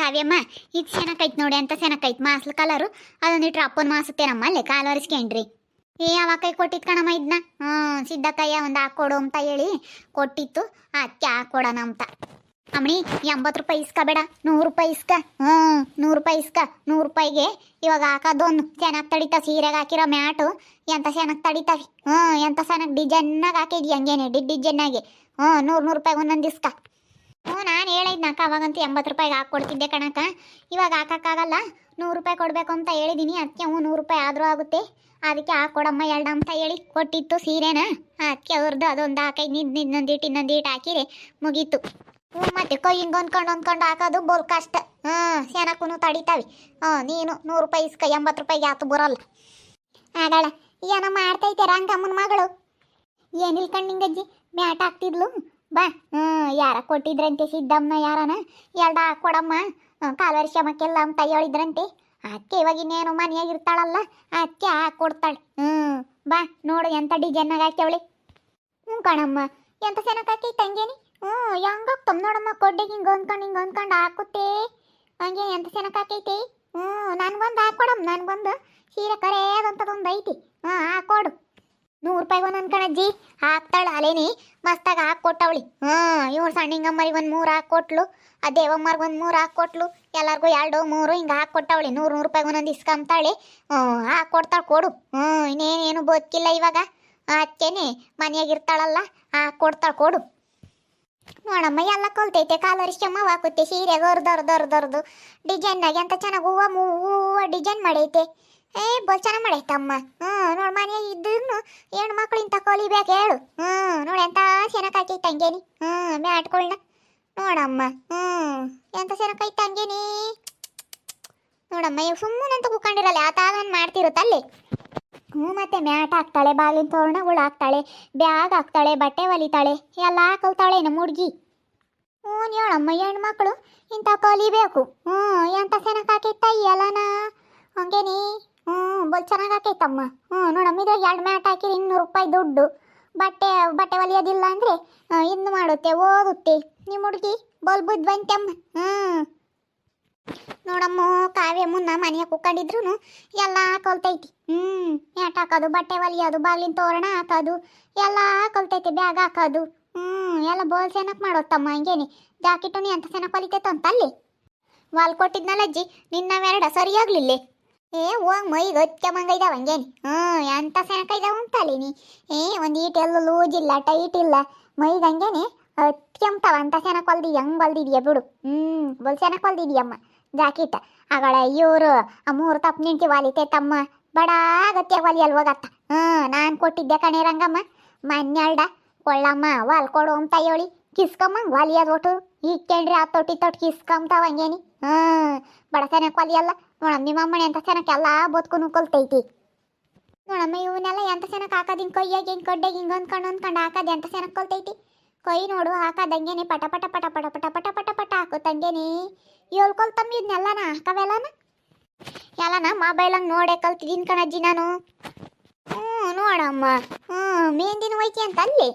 ಕಾವ್ಯಮ್ಮ, ಇದು ಚೆನ್ನಾಗೈತೆ ನೋಡಿ ಅಂತ ಚೆನ್ನಾಗೈತೆ ಮಾಸ್ಲು ಕಲರು. ಅದೊಂದಿಟ್ರೆ ಅಪ್ಪನ ಮಾಸುತ್ತೇನಮ್ಮ ಅಲ್ಲೇ? ಕಾಲು ಒರೆಸ್ಕೊಂಡ್ರಿ ಏ ಯಾವ ಕೈ ಕೊಟ್ಟಿತ್ತು ಕಣಮ್ಮ ಇದನ್ನ ಹ್ಞೂ ಸಿದ್ದಕ್ಕಯ್ಯ ಒಂದು ಹಾಕೊಡು ಅಂತ ಹೇಳಿ ಕೊಟ್ಟಿತ್ತು. ಅದಕ್ಕೆ ಹಾಕೊಡೋಣ ಅಂತ. ಅಮ್ಮಣಿ ಎಂಬತ್ತು ರೂಪಾಯಿ ಇಸ್ಕ ಬೇಡ. ನೂರು ರೂಪಾಯಿ ಇಸ್ಕ. ಹ್ಞೂ ನೂರು ರೂಪಾಯಿ ಇಸ್ಕ. ನೂರು ರೂಪಾಯಿಗೆ ಇವಾಗ ಹಾಕೋದೊಂದು. ಚೆನ್ನಾಗಿ ತಡಿತಾ ಸೀರೆಗೆ ಹಾಕಿರೋ ಮ್ಯಾಟು. ಎಂತ ಚೆನ್ನಾಗಿ ತಡಿತಾವೆ ಹ್ಞೂ ಎಂತ ಚೆನ್ನಾಗಿ ಡಿಸೈನ್ನಾಗಿ ಹಾಕಿದ್ವಿ ಹಂಗೇನೆ? ಡಿಡ್ ಡಿಸೈನ್ನಾಗಿ ಹ್ಞೂ ನೂರು ನೂರು ರೂಪಾಯಿಗೆ ಒಂದೊಂದು ಇಸ್ಕ. ಹ್ಞೂ, ನಾನು ಹೇಳಿದ್ನಕ್ಕ ಅವಾಗಂತೂ ಎಂಬತ್ತು ರೂಪಾಯಿಗೆ ಹಾಕ್ಕೊಡ್ತಿದ್ದೆ ಕಣಕ್ಕ. ಇವಾಗ ಹಾಕೋಕ್ಕಾಗಲ್ಲ, ನೂರು ರೂಪಾಯಿ ಕೊಡಬೇಕು ಅಂತ ಹೇಳಿದ್ದೀನಿ ಅದಕ್ಕೆ ಹ್ಞೂ, ನೂರು ರೂಪಾಯಿ ಆದರೂ ಆಗುತ್ತೆ. ಅದಕ್ಕೆ ಹಾಕ್ಕೊಡಮ್ಮ ಎರಡು ಅಂತ ಹೇಳಿ ಕೊಟ್ಟಿತ್ತು ಸೀರೆನ. ಅದಕ್ಕೆ ಅವ್ರದ್ದು ಅದೊಂದು ಹಾಕೈದು ನಿಂದು ಇನ್ನೊಂದಿಟ್ಟು ಇನ್ನೊಂದಿಟ್ಟು ಹಾಕಿರಿ ಮುಗೀತು. ಹ್ಞೂ, ಮತ್ತೆ ಕೈ ಹಿಂಗೆ ಹೊಂದ್ಕೊಂಡು ಹೊಂದ್ಕೊಂಡು ಹಾಕೋದು ಬೋಲ್ ಕಷ್ಟ ಹ್ಞೂ ಸೆನಕ್ಕೂ ತಡಿತಾವೆ. ಹ್ಞೂ, ನೀನು ನೂರು ರೂಪಾಯಿ ಇಸ್ಕ, ಎಂಬತ್ತು ರೂಪಾಯಿಗೆ ಆತು ಬರೋಲ್ಲ. ಆಗಳ, ಏನೋ ಮಾಡ್ತೈತೆ ರಂಗಮ್ಮನ ಮಗಳು? ಏನಿಲ್ಲ ಕಣ್ಣಿಂಗಜ್ಜಿ ಮ್ಯಾಟ್ ಹಾಕ್ತಿದ್ಲು? ಬಾ. ಹ್ಞೂ ಯಾರ ಕೊಟ್ಟಿದ್ರಂತೆ ಸಿದ್ದಮ್ಮನ ಯಾರನ? ಎರಡು ಹಾಕ್ಕೊಡಮ್ಮ ಕಾಲರ್ಷಮಕ್ಕೆಲ್ಲ ಅಂತ ಹೇಳಿದ್ರಂತೆ. ಅದಕ್ಕೆ ಇವಾಗ ಇನ್ನೇನು ಮನೆಯಾಗ ಇರ್ತಾಳಲ್ಲ ಅದಕ್ಕೆ ಹಾಕ್ಕೊಡ್ತಾಳೆ ಹ್ಞೂ ಬಾ, ನೋಡು ಎಂಥ ಡಿಸೈನಾಗ ಹಾಕ್ಯವಳಿ. ಹ್ಞೂ ಕಣಮ್ಮ, ಎಂತ ಚೆನ್ನಾಗಿ ಹಾಕಿ ತಂಗೇನಿ? ಹ್ಞೂ ಹೆಂಗಾಗ್ತಮ್ ನೋಡಮ್ಮ ಕೊಡ್ಡಿಗೆ ಹಿಂಗೆ ಹೊಂದ್ಕೊಂಡು ಹಿಂಗೆ ಹೊಂದ್ಕೊಂಡು ಹಾಕುತ್ತೆ. ಹಂಗೆ ಎಂತ ಚೆನ್ನಾಗಿ ಹಾಕೈತಿ? ಹ್ಞೂ ನನಗೊಂದು ಹಾಕೊಡಮ್ಮ ನನಗೊಂದು. ಸೀರೆ ಕರೆಯದಂಥದ್ದೊಂದು ಐತಿ. ಹಾಂ ಹಾಕ್ಕೊಡು ನೂರು ರೂಪಾಯಿಗೆ ಒಂದೊಂದು ಅನ್ಕಣಜ್ಜಿ ಹಾಕ್ತಾಳೆ ಅಲೇನಿ. ಮಸ್ತಾಗ ಹಾಕ್ಕೊಟ್ಟವಳಿ. ಹ್ಞೂ ಇವ್ರು ಸಣ್ಣಿಂಗಮ್ಮರಿಗೆ ಒಂದು ಮೂರು ಹಾಕ್ಕೊಟ್ಲು. ಆ ದೇವಮ್ಮರಿಗೆ ಒಂದು ಮೂರು ಹಾಕ್ಕೊಟ್ಲು. ಎಲ್ಲರಿಗೂ ಎರಡು, ಮೂರು ಹಿಂಗೆ ಹಾಕ್ಕೊಟ್ಟವಳಿ. ನೂರು ನೂರು ರೂಪಾಯಿಗೆ ಒಂದೊಂದು ಇಸ್ಕೊಂತಾಳೆ ಹ್ಞೂ, ಹಾಕ್ಕೊಡ್ತಾಳೆ ಕೊಡು. ಹ್ಞೂ, ಇನ್ನೇನೇನು ಬದುಕಿಲ್ಲ ಇವಾಗ. ಅದಕ್ಕೇನೆ ಮನೆಯಾಗ ಇರ್ತಾಳಲ್ಲ, ಹಾಕ್ಕೊಡ್ತಾಳೆ ಕೊಡು. ನೋಡಮ್ಮ, ಎಲ್ಲ ಕೊಲ್ತೈತೆ. ಕಾಲರಿಷ್ಟಮ್ಮ ಹಾಕುತ್ತೆ ಸೀರೆ ದೊರ್ ದೊರ್ ದೊರ್ದು ಅಂತ ಚೆನ್ನಾಗಿ ಹೂವು ಹೂವು ಡಿಸೈನ್ ಮಾಡೈತೆ. ಏ ಬಲ್ ಚೆನ್ನಾಗಿ ಮಾಡೈತಮ್ಮ ಹ್ಞೂ, ನೋಡಿ ಮನೆಯಾಗ ಇದ್ದನ್ನು ಹೆಣ್ಣು ಮಕ್ಳು ಇಂಥ ಕಲಿಬೇಕು ಹೇಳು. ಹ್ಞೂ, ನೋಡಿ ಎಂತ ಚೆನ್ನಾಗಿ ತಂಗೇನಿ ಹ್ಞೂ ಮ್ಯಾಟ್ಗಳನ್ನ ನೋಡಮ್ಮ, ಹ್ಞೂ ಎಂತ ಚೆನ್ನಾಗಿ ತಂಗೇನಿ ನೋಡಮ್ಮ, ಇವ್ ಸುಮ್ಮನೆ ಅಂತ ಕೂಕೊಂಡಿರಲ್ಲ ಆತಾಗ ಮಾಡ್ತಿರುತ್ತಲ್ಲಿ ಹ್ಞೂ, ಮತ್ತೆ ಮ್ಯಾಟ್ ಹಾಕ್ತಾಳೆ, ಬಾಗಿಲಿನ ತೋರಣಗಳು ಹಾಕ್ತಾಳೆ, ಬ್ಯಾಗ್ ಹಾಕ್ತಾಳೆ, ಬಟ್ಟೆ ಹೊಲಿತಾಳೆ ಎಲ್ಲ ಹಾಕಲ್ತಾಳೆ ನಮ್ಮ ಹುಡ್ಗಿ. ಹ್ಞೂ ಹೇಳಮ್ಮ ಹೆಣ್ಮಕ್ಳು ಇಂಥ ಕಲಿಬೇಕು ಹ್ಞೂ, ಎಂಥ ಚೆನ್ನಾಗಿ ಹಾಕೈತ ಎಲ್ಲನ ಹಂಗೇನಿ. ಹ್ಞೂ ಬಲ್ ಚೆನ್ನಾಗಿ ಹಾಕೈತಮ್ಮ ಹ್ಞೂ ನೋಡಮ್ಮ, ಇದ್ರಾಗ ಎರಡು ಮ್ಯಾಟ್ ಹಾಕಿರಿ ಇನ್ನೂರು ರೂಪಾಯಿ ದುಡ್ಡು. ಬಟ್ಟೆ ಬಟ್ಟೆ ಹೊಲಿಯೋದಿಲ್ಲ ಅಂದರೆ ಇನ್ನು ಮಾಡುತ್ತೆ, ಓದುತ್ತೆ. ನಿಮ್ಮ ಹುಡುಗಿ ಬಲ್ ಬುದ್ಧಿವಂತಮ್ಮ ಹ್ಞೂ ನೋಡಮ್ಮ, ಕಾವ್ಯ ಮುನ್ನ ಮನೆಯ ಕುಕ್ಕಂಡಿದ್ರು ಎಲ್ಲ ಕಲ್ತೈತಿ ಹ್ಞೂ ಮ್ಯಾಟ್ ಹಾಕೋದು, ಬಟ್ಟೆ ಹೊಲಿಯೋದು ಬಾಗಿಲಿನ ತೋರಣ ಹಾಕೋದು, ಎಲ್ಲ ಕಲ್ತೈತಿ ಬ್ಯಾಗ್ ಹಾಕೋದು. ಹ್ಞೂ ಎಲ್ಲ ಬೋಲ್ ಚೆನ್ನಾಗಿ ಮಾಡೋತ್ತಮ್ಮ ಹಂಗೇನಿ. ಜಾಕೆಟು ನೀ ಅಂತ ಚೆನ್ನಾಗಿ ಹೊಲಿತೈತೆ ಅಂತ ಅಲ್ಲಿ ವಾಲ್ ಕೊಟ್ಟಿದ್ನಲ್ಲ ಅಜ್ಜಿ ನಿನ್ನವೆರಡ ಸರಿಯಾಗ್ಲಿಲ್ಲ. ಏ ಹೋಗ್ ಮೈಗೆ ಹತ್ಕೆ ಮಂಗ ಇದಾವ ಹಂಗೇನಿ. ಹ್ಞೂ ಎಂತ ಸೆನಕ ಇದಾವ ಅಂತಲ್ಲಿ ನೀ ಏ, ಒಂದು ಎಲ್ಲ ಲೂಜ್ ಇಲ್ಲ, ಟೈಟ್ ಇಲ್ಲ. ಮೈಗೆ ಹಂಗೇನೆ ಹತ್ಕೆಂಬ್ತಾವ ಅಂತ ಸೆನಕ್ ಹೊಲ್ದಿ ಹೆಂಗ್ ಹೊಲ್ದಿದ್ಯಾ ಬಿಡು. ಹ್ಞೂ ಬಲ್ ಸೆನಕ್ ಹೊಲ್ದಿದ್ಯಮ್ಮ ಜಾಕಿಟ್ಟ ಆಗಳ ಇವರು ಮೂರು ತಪ್ಪು ನಿಂತಿ ವಾಲಿತೆ ತಮ್ಮ. ಬಡ ಗತ್ಯ ವಾಲಿ ಅಲ್ವಾಗತ್ತ ಹ್ಞೂ, ನಾನು ಕೊಟ್ಟಿದ್ದೆ ಕಣೆ ರಂಗಮ್ಮ. ಮನ್ಯಾಳ್ಡ ಕೊಳ್ಳಮ್ಮ ವಾಲ್ ಕೊಡು ಅಂತ ಹೇಳಿ. ಕಿಸ್ಕೊಂಬಂಗೆ ವಾಲಿ ಅದು ಒಟ್ಟು ಇಕ್ಕೇಂಡ್ರಿ ಆ ತೊಟ್ಟಿ ತೊಟ್ಟು ಕಿಸ್ಕೊಂತಾವ ಹಂಗೇನಿ. ಹ್ಞೂ, ಬಡ ಚೆನ್ನಾಗಿ ವಾಲಿಯಲ್ಲ ನೋಡಮ್ಮ, ನಿಮ್ಮ ಎಂಥ ಎಲ್ಲ ಬದುಕು ಕಲ್ತೈತಿ ನೋಡಮ್ಮ, ಇವನ್ನೆಲ್ಲ ಎಂಥ ಸೆನಕ್ಕೆ ಹಾಕೋದು ಹಿಂಗೆ ಕೈಯಾಗ ಹಿಂಗೆ ಕಡ್ಡೆಗೆ ಹಿಂಗೆ ಹೊಂದ್ಕೊಂಡು ಹೊಂದ್ಕೊಂಡು ಹಾಕೋದು ಎಂಥ ಸೆನಕ್ಕೆ ಕಲ್ತೈತಿ ಕೈ ನೋಡು, ಹಾಕೋದಂಗೇನೆ ಪಟ ಪಟ ಪಟ ಪಟ ಪಟ ಪಟ ಪಟ ಪಟ ಹಾಕೋತಂಗೇನಿ ಹೇಳ್ಕೊಳ್ತಮ್ಮ ಇದನ್ನೆಲ್ಲನ ಹಾಕವೆಲ್ಲನ? ಎಲ್ಲನ ಮೊಬೈಲಂಗೆ ನೋಡೇ ಕಲ್ತಿದ್ದೀನಿ ಕಣಜ್ಜಿ ನಾನು. ಹ್ಞೂ, ನೋಡಮ್ಮ. ಹ್ಞೂ, ಮೇಂದಿನ ಹೋಯ್ತಿ ಅಂತ ಅಲ್ಲಿ?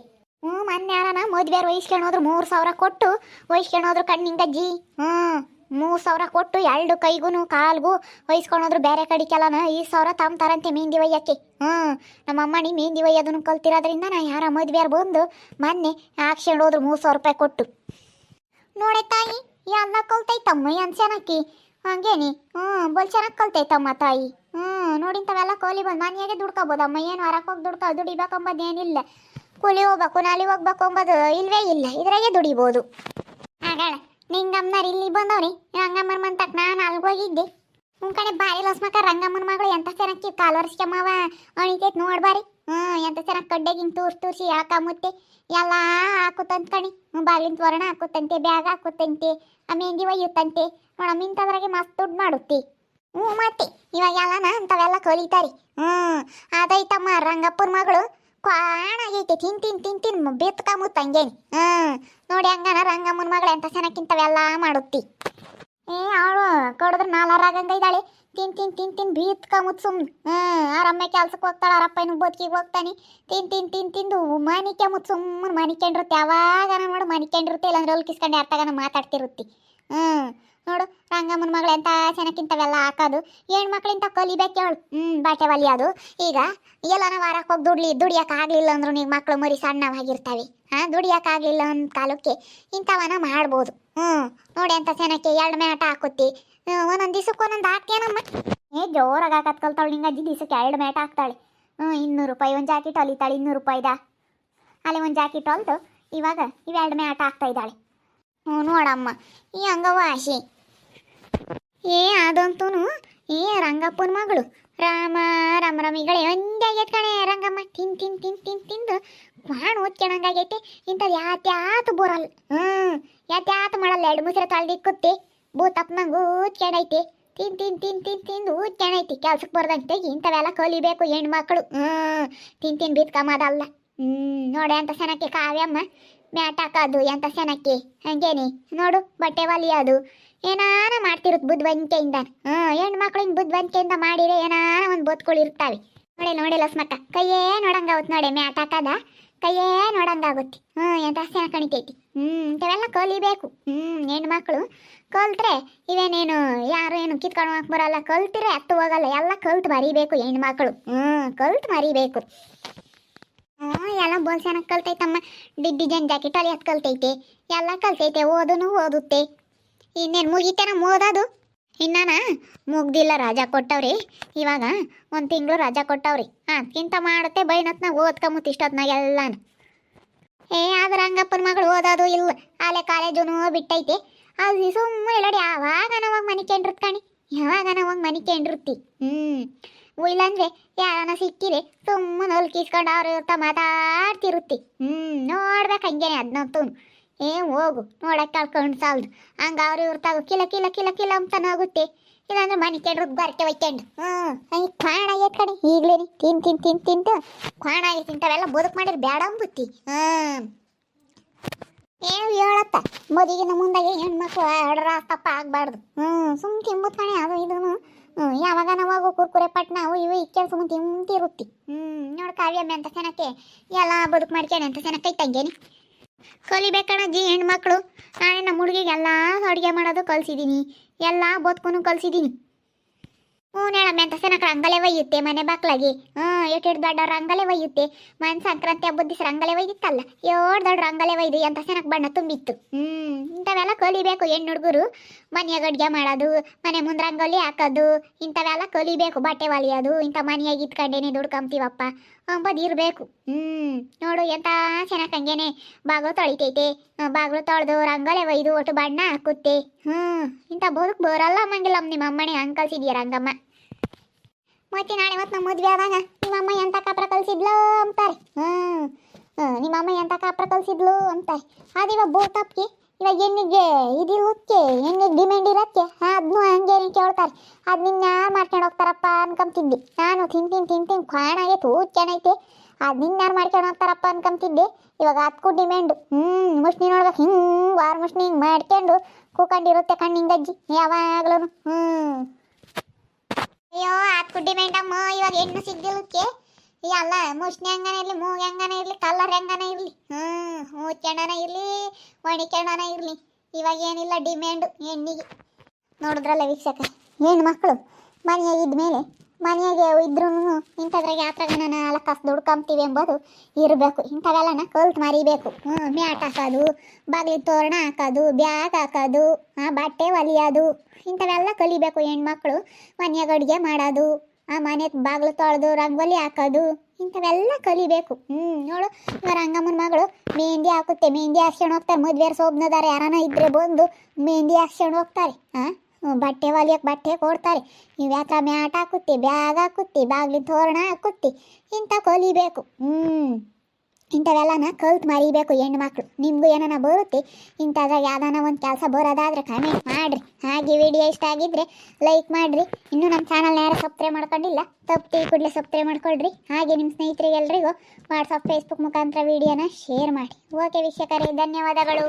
ಹ್ಞೂ, ಮೊನ್ನೆ ಯಾರನ ಮದುವೆ ವಹಿಸ್ಕೊಂಡು ಮೂರು ಸಾವಿರ ಕೊಟ್ಟು, ವಹಿಸ್ಕೊಂಡು ಹೋದ್ರು ಕಣ್ಣಿಂಗಜ್ಜಿ ಹ್ಞೂ. ಮೂರು ಸಾವಿರ ಕೊಟ್ಟು ಎರಡು ಕೈಗೂ ಕಾಲ್ಗೂ ವಹಿಸ್ಕೊಂಡೋದ್ರು ಬೇರೆ ಕಡೆಗೆಲ್ಲನ ಈ ಸಾವಿರ ತಮ್ತಾರಂತೆ ಮೆಹಂದಿ ಒಯ್ಯಕ್ಕೆ. ಹ್ಞೂ ನಮ್ಮ ಅಮ್ಮನಿ ಮೆಹಂದಿ ಒಯ್ಯೋದನ್ನು ಕಲ್ತಿರೋದ್ರಿಂದ ನಾ ಯಾರ ಮದುವೆಯವ್ರು ಬಂದು ಮೊನ್ನೆ ಹಾಕ್ಸ್ಕೊಂಡು ಹೋದ್ರು ಮೂರು ಸಾವಿರ ರೂಪಾಯಿ ಕೊಟ್ಟು. ನೋಡೆ ತಾಯಿ, ಎಲ್ಲ ಕಲ್ತೈತಮ್ಮ ತಮ್ಮ ಚೆನ್ನಾಗಿ ಹಂಗೇನಿ? ಹ್ಞೂ ಬಲ್ ಚೆನ್ನಾಗಿ ಕಲ್ತೈತಮ್ಮ ತಾಯಿ. ಹ್ಞೂ ನೋಡಿಂತವೆಲ್ಲ ಕೋಲಿ ಬಂದು ಮನೆಯಾಗೆ ದುಡ್ಕೋಬೋದಮ್ಮ. ಏನು ಹೊರಕ್ಕೆ ಹೋಗಿ ದುಡ್ಕೋ ದುಡಿಬೇಕಂಬದು ಏನಿಲ್ಲ ಕೂಲಿ ಹೋಗ್ಬೇಕು, ನಾಲಿ ಹೋಗ್ಬೇಕು ಅಂಬದು ಇಲ್ವೇ ಇಲ್ಲ. ಇದ್ರಾಗೆ ದುಡಿಬೋದು. ಆಗಳ ನಿಂಗಮ್ಮನವ್ರು ಇಲ್ಲಿ ಬಂದವ್ರಿ. ರಂಗಮ್ಮನ ಮಂತಕ್ ನಾನು ಅಲ್ಗೋಗಿದ್ದೆ. ಹ್ಞೂ ಕಣೆ ಬಾರಿ ಲಸ್ಮಕ ರಂಗಮ್ಮನ ಮಗಳು ಎಂತ ಚೆನ್ನಾಗಿ ಕಾಲು ವರ್ಷಕ್ಕೆ ಅಣಿತೈತೆ ನೋಡ್ಬಾರಿ ಹ್ಞೂ ಎಂತ ಚೆನ್ನಾಗಿ ಕಡ್ಡೆಗೆ ತೂರ್ಸಿ ತೂರ್ಸಿ ಹಾಕ ಮುತ್ತೆ ಎಲ್ಲ ಹಾಕುತ್ತಂತ ಕಣಿ. ಹ್ಞೂ ಬಾಗಿಲಿನ ತೋರಣ ಹಾಕುತ್ತಂತೆ, ಬ್ಯಾಗ್ ಹಾಕುತ್ತಂತೆ ಮೆಹಂದಿ ಒಯ್ಯುತ್ತಂತೆ. ನೋಡಮ್ಮ ಇಂಥದ್ರಾಗೆ ಮಸ್ತ್ ದುಡ್ಡು ಮಾಡುತ್ತೆ. ಹ್ಞೂ ಮತ್ತೆ ಇವಾಗ ಎಲ್ಲನ ಅಂಥವೆಲ್ಲ ಕಲಿತಾರಿ. ಹ್ಞೂ ಅದೈತಮ್ಮ ರಂಗಪ್ಪನ ಮಗಳು. ಕ್ವಾಣಾಗೈತೆ. ತಿನ್ ತಿನ್ ತಿನ್ ತಿನ್ ಬಿತ್ಕಮುತ್ತ ಹಂಗೇನಿ. ಹ್ಞೂ ನೋಡಿ ಹಂಗನ ರಂಗಮ್ಮನ ಮಗಳು ಎಂತ ಸೆನಕ್ಕಿಂತವೆಲ್ಲ ಮಾಡುತ್ತಿ. ಏ, ಅವಳು ಕೊಡದ್ರ ನಾಲಾರಾಗಂಗ ಇದ್ದಾಳೆ ತಿನ್ ತಿನ್ ತಿನ್ ತಿನ್ ಬೀತ್ಕಮುತ್ ಸುಮ್ಮನೆ ಹ್ಞೂ ಆರಮ್ಮ ಕೆಲ್ಸಕ್ಕೆ ಹೋಗ್ತಾಳೆ ಅವರಪ್ಪನ ಬದುಕಿಗೆ ಹೋಗ್ತಾನೆ. ತಿನ್ ತಿನ್ ತಿನ್ ತಿಂದು ಮನಿಕೆ ಮುತ್ ಸುಮ್ಮನೆ ಮನಿಕೊಂಡಿರುತ್ತೆ. ಯಾವಾಗ ನೋಡು ಮನಿಕೊಂಡಿರುತ್ತೆ, ಇಲ್ಲಾಂದ್ರೆ ಅಲ್ಲಿ ಕಿಸ್ಕೊಂಡು ಅರ್ಥಗನ ಮಾತಾಡ್ತಿರುತ್ತೆ. ಹ್ಞೂ ನೋಡು, ರಂಗಮ್ಮನ ಮಗಳು ಎಂತ ಚೆನ್ನಾಗಿಂತವೆಲ್ಲ ಹಾಕೋದು. ಹೆಣ್ಮಕ್ಳಿಂತ ಕಲಿಬೇಕು ಹೇಳು ಹ್ಞೂ ಬಾಟೆ ಅದು. ಈಗ ಎಲ್ಲನ ವಾರಕ್ಕೆ ಹೋಗಿ ದುಡ್ಲಿ ದುಡಿಯಕ್ಕೆ ಆಗಲಿಲ್ಲ ಅಂದ್ರು ನೀವು ಮಕ್ಕಳು ಮರಿ ಸಣ್ಣವಾಗಿರ್ತವೆ. ಹಾಂ ದುಡಿಯೋಕ್ಕಾಗಲಿಲ್ಲ ಅಂದ ಕಾಲಕ್ಕೆ ಇಂಥವನ ಮಾಡ್ಬೋದು. ಹ್ಞೂ ನೋಡಿ ಅಂತ ಚೆನ್ನಾಗಿ ಎರಡು ಮೇಟ ಹಾಕುತ್ತಿ. ಒಂದೊಂದು ದಿವಸಕ್ಕೆ ಒಂದೊಂದು ಹಾಕ್ತೇನಮ್ಮ ಏ, ಜೋರಾಗಿ ಹಾಕತ್ ಕಲ್ತಾಳೆ ನಿಂಗೆ ಅಜ್ಜಿ, ದಿವಸಕ್ಕೆ ಎರಡು ಮೇಟ ಹಾಕ್ತಾಳೆ. ಹ್ಞೂ ಇನ್ನೂರು ರೂಪಾಯಿ ಒಂದು ಜಾಕೆಟ್ ಹೊಲಿತಾಳೆ, ಇನ್ನೂರು ರೂಪಾಯಿದ ಅಲ್ಲಿ ಒಂದು ಜಾಕೆಟ್ ಹೊಲ್ತು ಇವಾಗ ಇವೆರಡು ಮೇಟ ಹಾಕ್ತಾ ಇದ್ದಾಳೆ. ಹ್ಞೂ ನೋಡಮ್ಮ, ಈ ಹಂಗವ ಆಶೆ. ಏ ಅದಂತೂ ಏ ರಂಗಪ್ಪನ ಮಗಳು. ರಾಮ ರಾಮ ರಮಿಗಳೇ ಒಂದೇ ಆಗೈತೆ ಕಣೆ ರಂಗಮ್ಮ. ತಿನ್ ತಿನ್ ತಿನ್ ತಿನ್, ತಿಂದು ಮಾಡಿ ಓದ್ಕೊಳಂಗಾಗೈತೆ ಇಂಥದ್ದು ಯಾತ್ಯಾತು ಬರಲ್ಲ ಹ್ಞೂ ಯಾತ್ಯಾತು ಮಾಡಲ್ಲ. ಎರಡು ಮುಸ್ರೆ ತೊಳ್ದಿಕ್ಕುತ್ತೆ. ಭೂತಪ್ಪನಂಗೆ ಊದ್ಕೊಂಡೈತಿ ತಿನ್ ತಿನ್ ತಿನ್ ತಿನ್, ತಿಂದು ಊದ್ಕೊಂಡೈತಿ ಕೆಲ್ಸಕ್ಕೆ ಬರ್ದಂತೆ ಇಂಥವೆಲ್ಲ ಕಲಿಬೇಕು ಹೆಣ್ಮಕ್ಳು. ಹ್ಞೂ ತಿನ್ ತಿನ್ ಬಿತ್ಕಮದಲ್ಲ ಹ್ಞೂ ನೋಡಿ ಅಂತ ಸೆನಕ್ಕೆ ಕಾವ್ಯಮ್ಮ. ಮ್ಯಾಟ್ ಹಾಕೋದು ಎಂಥ ಸೆನಕ್ಕೆ ಹಂಗೇನಿ. ನೋಡು ಬಟ್ಟೆ ಹೊಲಿಯೋದು ಏನಾನ ಮಾಡ್ತಿರುತ್ತೆ ಬುದ್ಧಿವಂತಿಕೆಯಿಂದ? ಹೆಣ್ಣು ಹೆಣ್ಮಕ್ಳು ಹಿಂಗೆ ಬುದ್ಧಿವಂತಿಕೆಯಿಂದ ಮಾಡಿದ್ರೆ ಏನಾನ ಒಂದು ಬದುಕುಗಳು ಇರ್ತಾವೆ. ನೋಡಿ ನೋಡಿ ಲಸ್ಮಕ್ಕ, ಕೈಯೇ ನೋಡಂಗಾಗುತ್ತೆ ನೋಡಿ ಮ್ಯಾಟ್ ಹಾಕದ ಕೈಯೇ ನೋಡಂಗಾಗುತ್ತೆ. ಹ್ಞೂ, ಎಂತ ಸೆನ ಕಣಿತೈತಿ ಹ್ಞೂ, ಇಂಥವೆಲ್ಲ ಕಲಿಬೇಕು. ಹ್ಞೂ ಮಕ್ಕಳು ಕಲ್ತ್ರೆ ಇವೇನೇನು, ಯಾರು ಏನು ಕಿತ್ಕೊಂಡು ಹಾಕಿ ಬರಲ್ಲ. ಕಲ್ತಿರೆ ಹತ್ತು ಹೋಗಲ್ಲ. ಎಲ್ಲ ಕಲ್ತು ಮರಿಬೇಕು ಮಕ್ಕಳು ಹ್ಞೂ, ಕಲ್ತು ಮರಿಬೇಕು. ಹ್ಞೂ, ಎಲ್ಲ ಬೋಲ್ ಚೆನ್ನಾಗಿ ಕಲ್ತೈತಮ್ಮ. ಡಿಡ್ಡಿ ಜನ್ ಜಾಕೆಟ್ ಅಲ್ಲಿ ಹತ್ತು ಕಲ್ತೈತೆ. ಎಲ್ಲ ಕಲ್ತೈತೆ. ಓದನು ಓದುತ್ತೆ. ಇನ್ನೇನು ಮುಗಿತೇನ ಓದೋದು ಇನ್ನಾನ? ಮುಗ್ದಿಲ್ಲ ರಜಾ ಕೊಟ್ಟವ್ರಿ. ಇವಾಗ ಒಂದು ತಿಂಗಳು ರಜಾ ಕೊಟ್ಟವ್ರಿ. ಅದಕ್ಕಿಂತ ಮಾಡುತ್ತೆ ಬೈನತ್ನ ಓದ್ಕೊಂಬತ್ತು ಇಷ್ಟೊತ್ನಾಗ ಎಲ್ಲಾನು. ಏ, ಆದ್ರೆ ರಂಗಪ್ಪನ ಮಗಳು ಓದೋದು ಇಲ್ಲ. ಆಲೆ ಕಾಲೇಜುನು ಬಿಟ್ಟೈತಿ. ಅದು ಸುಮ್ಮನೆ ಎಲ್ಲಡಿ ಯಾವಾಗ ನಾವಾಗ ಮನೆ ಕೇಂದ್ರತ್ ಕಣಿ. ಯಾವಾಗ ನಾವಾಗ ಮನೆ ಕೇಂದ್ರತ್ತಿ ಹ್ಞೂ ಇಲ್ಲಾಂದ್ರೆ ಯಾರನ ಸಿಕ್ಕಿರಿ ಸುಮ್ಮನೆ ಹೊಲ್ಕಿಸ್ಕೊಂಡು ಅವ್ರ ಇರ್ತಾ ಮಾತಾಡ್ತಿರುತ್ತಿ. ಹ್ಞೂ ನೋಡ್ಬೇಕು ಹಂಗೇನೆ ಅದನ್ನಂತೂ ಏ ಹೋಗು ನೋಡಕ್ಕೆ ಕಳ್ಕೊಂಡು ಸಾಲ್ದು. ಹಂಗ ಅವ್ರು ಇರ್ತಾವ ಕಿಲ ಕಿಲ ಕಿಲ ಕಿಲ ಅಂತಾನೆ ಆಗುತ್ತೆ. ಇಲ್ಲಾಂದ್ರೆ ಮನೆ ಕೆಡ್ರದ್ ಬರ್ಕೆ ಒಯ್ಕೊಂಡು ಹ್ಞೂ ಹಂಗೆ ಕ್ವಾಣ ಆಗೈತೆ ಕಣಿ. ಈಗಲೇ ತಿನ್ ತಿನ್ ತಿನ್ ತಿಂದು ಕ್ವಾಣ ಆಗೈತೆ ಇಂಥವೆಲ್ಲ ಬದುಕು ಮಾಡಿದ್ರೆ ಬೇಡ ಅಂಬುತ್ತಿ. ಹ್ಞೂ ಏನು ಹೇಳತ್ತ? ಮದುವೆಗಿನ ಮುಂದಾಗೆ ಹೆಣ್ಮಕ್ಳು ಆಡ್ರ ತಪ್ಪ ಆಗಬಾರ್ದು. ಹ್ಞೂ ಸುಮ್ ತಿಂಬುತ್ ಕಣೆ ಅದು ಇದೂ ಹ್ಞೂ ಯಾವಾಗ ನಾವಾಗ ಕುರ್ಕುರೆ ಪಟ್ನ ಅವು ಇವು ಇಕ್ಕೆ ಸುಮ್ಮನೆ ತಿಂತಿರುತ್ತಿ. ಹ್ಞೂ ನೋಡು ಕಾವ್ಯಮ್ಮೆ ಅಂತ ಸೆನಕ್ಕೆ, ಎಲ್ಲ ಬದುಕು ಮಾಡ್ಕೇನೆ ಅಂತ ಸೆನಕ್ಕೆ ತಂಗೇನಿ ಕಲಿಬೇಕಣ್ಣಜ್ಜಿ ಹೆಣ್ಮಕ್ಳು. ನಾನೇ ನಮ್ಮ ಹುಡುಗಿಗೆ ಎಲ್ಲ ಅಡುಗೆ ಮಾಡೋದು ಕಲಿಸಿದ್ದೀನಿ ಎಲ್ಲ ಬದುಕು ಕಲಿಸಿದ್ದೀನಿ ಹ್ಞೂ ಹೇಳಮ್ಮೆ ಅಂತ ಸೆನಕ ರಂಗಲೆ ಒಯ್ಯುತ್ತೆ ಮನೆ ಬಾಕ್ಲಾಗಿ. ಹ್ಞೂ ಎಷ್ಟು ದೊಡ್ಡ ರಂಗಲೆ ಒಯ್ಯುತ್ತೆ? ಮನ್ ಸಂಕ್ರಾಂತಿ ಹಬ್ಬದ ದಿವಸ ರಂಗಲೆ ಒಯ್ದಿತ್ತಲ್ಲ? ಏಳು ದೊಡ್ಡ ರಂಗಲೆ ಒಯ್ದು ಅಂತ ಸೆನಕ್ ಬಣ್ಣ ತುಂಬಿತ್ತು. ಹ್ಞೂ, ಇಂಥವೆಲ್ಲ ಕಲಿಬೇಕು ಹೆಣ್ಣು ಹುಡುಗರು. ಮನೆಯಾಗ ಅಡುಗೆ ಮಾಡೋದು, ಮನೆ ಮುಂದೆ ರಂಗೋಲಿ ಹಾಕೋದು, ಇಂಥವೆಲ್ಲ ಕಲಿಬೇಕು ಬಟ್ಟೆ ಹೊಲಿಯೋದು ಇಂಥ ಮನೆಯಾಗಿ ಇಟ್ಕೊಂಡೇನೆ ದುಡ್ಕೊಂತೀವಪ್ಪ ಅಂಬದು ಇರಬೇಕು ಹ್ಞೂ ನೋಡು ಎಂತ ಚೆನ್ನಾಗಿ ಹಂಗೇನೆ. ಬಾಗಿಲು ತೊಳಿತೈತೆ. ಬಾಗಲು ತೊಳೆದು ರಂಗೋಲೆ ಒಯ್ದು ಒಟ್ಟು ಬಣ್ಣ ಹಾಕುತ್ತೆ. ಹ್ಞೂ ಇಂಥ ಬದುಕು ಬರಲ್ಲ ಮಂಗಿಲ್ಲ ನಿಮ್ಮ ಅಮ್ಮನೆ. ಹಂಗೆ ಕಲ್ಸಿದ್ಯ ರಂಗಮ್ಮ. ಮತ್ತೆ ನಾಳೆ ಮತ್ತೆ ನಮ್ಮ ಮದುವೆ ಆದಾಗ ನಿಮ್ಮಮ್ಮ ಎಂಥ ಕಾಪ್ರ ಕಲ್ಸಿದ್ಲು ಅಂತಾರೆ. ಹ್ಞೂ ನಿಮ್ಮ ಅಮ್ಮ ಎಂಥ ಕಾಪ್ರ ಕಲ್ಸಿದ್ಲು ಅಂತಾರೆ. ಅದಿವ ಬೋಟಪ್ಗೆ ಇವಾಗ ಹೆಣ್ಣಿಗೆ ಇದಿಲ್ಲಕ್ಕೆ ಹೆಣ್ಣಿಗೆ ಡಿಮ್ಯಾಂಡ್ ಇರತ್ತೆ ಅದನ್ನು ಹಂಗೇನೆ ಕೇಳ್ತಾರೆ. ಅದು ನಿನ್ನ ಮಾಡ್ಕೊಂಡು ಹೋಗ್ತಾರಪ್ಪ ಅನ್ಕೊಂತಿದ್ದೆ ನಾನು ತಿಂತೀನಿ ತಿಂತೀನಿ ಅದನ್ನ ಚೆನ್ನಾಗೈತೆ ಅದು ನಿನ್ನ ಯಾರು ಮಾಡ್ಕೊಂಡು ಹೋಗ್ತಾರಪ್ಪ ಅನ್ಕೊಂತಿದ್ದೆ ಇವಾಗ ಅದಕ್ಕೂ ಡಿಮ್ಯಾಂಡ್ ಹ್ಞೂ ಮುಷ್ಣಿ ನೋಡ್ಬೇಕು, ಹಿಂಗೆ ವಾರ ಮುಷ್ಣಿ ಹಿಂಗೆ ಮಾಡ್ಕೊಂಡು ಕೂಕೊಂಡಿರುತ್ತೆ ಕಣ್ಣಿಂಗಜ್ಜಿ ಯಾವಾಗ್ಲೂ ಹ್ಞೂ ಅಯ್ಯೋ ಅದಕ್ಕೂ ಡಿಮ್ಯಾಂಡಮ್ಮ ಇವಾಗ ಹೆಣ್ಣು ಸಿಗ್ದಿಲ್ಲಕ್ಕೆ ಎಲ್ಲ ಮುಷ್ಣಿ ಹೆಂಗನ ಇರಲಿ, ಮೂಗ್ ಹೆಂಗನ ಇರಲಿ ಕಲರ್ ಹೆಂಗನ ಇರಲಿ. ಹ್ಞೂ ಮೂಚ್ಕೊಂಡನ ಇರಲಿ ಒಣಿಕೆಣನ ಇರಲಿ. ಇವಾಗ ಏನಿಲ್ಲ ಡಿಮ್ಯಾಂಡು ಹೆಣ್ಣಿಗೆ ನೋಡಿದ್ರಲ್ಲ ವೀಕ್ಷಕ ಹೆಣ್ಣು ಮಕ್ಕಳು ಮನೆಯಾಗಿದ್ದ ಮೇಲೆ ಮನೆಯಾಗೆ ಇದ್ರೂ ಇಂಥದ್ರಾಗ ಯಾತ್ರಾಗ ನಾಲ್ಕು ಕಾಸು ದುಡ್ಕೊಂತೀವಿ ಎಂಬುದು ಇರಬೇಕು. ಇಂಥವೆಲ್ಲನ ಕಲ್ತು ಮರಿಬೇಕು. ಹ್ಞೂ ಮ್ಯಾಟ್ ಹಾಕೋದು, ಬಾಗಿಲು ತೋರಣ ಹಾಕೋದು, ಬ್ಯಾಗ್ ಹಾಕೋದು ಬಟ್ಟೆ ಒಲಿಯೋದು, ಇಂಥವೆಲ್ಲ ಕಲಿಬೇಕು ಹೆಣ್ಮಕ್ಳು ಮನೆಯಾಗ ಅಡುಗೆ ಮಾಡೋದು. ಆ ಮನೆ ಬಾಗಿಲು ತೊಳೆದು, ರಂಗೋಲಿ ಹಾಕೋದು, ಇಂಥವೆಲ್ಲ ಕಲಿಬೇಕು. ಹ್ಞೂ ನೋಡು ರಂಗಮ್ಮನ ಮಗಳು ಮೆಹಂದಿ ಹಾಕುತ್ತೆ. ಮೆಹಂದಿ ಹಾಕ್ಸ್ಕೊಂಡು ಹೋಗ್ತಾರೆ. ಮದುವೆ ಸೋಬ್ನದಾರ ಯಾರನ ಇದ್ರೆ ಬಂದು ಮೆಹಂದಿ ಹಾಕ್ಸ್ಕೊಂಡು ಹೋಗ್ತಾರೆ. ಹಾಂ ಬಟ್ಟೆ ಹೊಲಿಯೋಕೆ ಬಟ್ಟೆ ಕೊಡ್ತಾರೆ. ನೀವು ಯಾತ್ರ ಮ್ಯಾಟ್ ಹಾಕುತ್ತಿ, ಬ್ಯಾಗ್ ಹಾಕುತ್ತಿ ಬಾಗಿಲು ತೋರಣ ಹಾಕುತ್ತಿ. ಇಂಥ ಕಲಿಬೇಕು. ಹ್ಞೂ ಇಂಥವೆಲ್ಲನ ಕಲ್ತು ಮರಿಬೇಕು ಹೆಣ್ಣು ಮಕ್ಕಳು ನಿಮಗೂ ಏನನ ಬರುತ್ತೆ? ಇಂಥದ್ರಾಗ ಯಾವ್ದಾನ ಒಂದು ಕೆಲಸ ಬರೋದಾದ್ರೆ ಕಮೆಂಟ್ ಮಾಡಿರಿ. ಹಾಗೆ ವಿಡಿಯೋ ಇಷ್ಟ ಆಗಿದ್ರೆ ಲೈಕ್ ಮಾಡಿರಿ. ಇನ್ನೂ ನಮ್ಮ ಚಾನಲ್ನ ಯಾರು ಸಬ್ಸ್ಕ್ರೈಬ್ ಮಾಡ್ಕೊಂಡಿಲ್ಲ, ತಪ್ಪು ಕೂಡಲೇ ಸಬ್ಸ್ಕ್ರೈಬ್ ಮಾಡ್ಕೊಳ್ರಿ. ಹಾಗೆ ನಿಮ್ಮ ಸ್ನೇಹಿತರಿಗೆ ಎಲ್ರಿಗೂ ವಾಟ್ಸಪ್ ಫೇಸ್ಬುಕ್ ಮುಖಾಂತರ ವಿಡಿಯೋನ ಶೇರ್ ಮಾಡಿ. ಓಕೆ ವೀಕ್ಷಕರೇ, ಧನ್ಯವಾದಗಳು.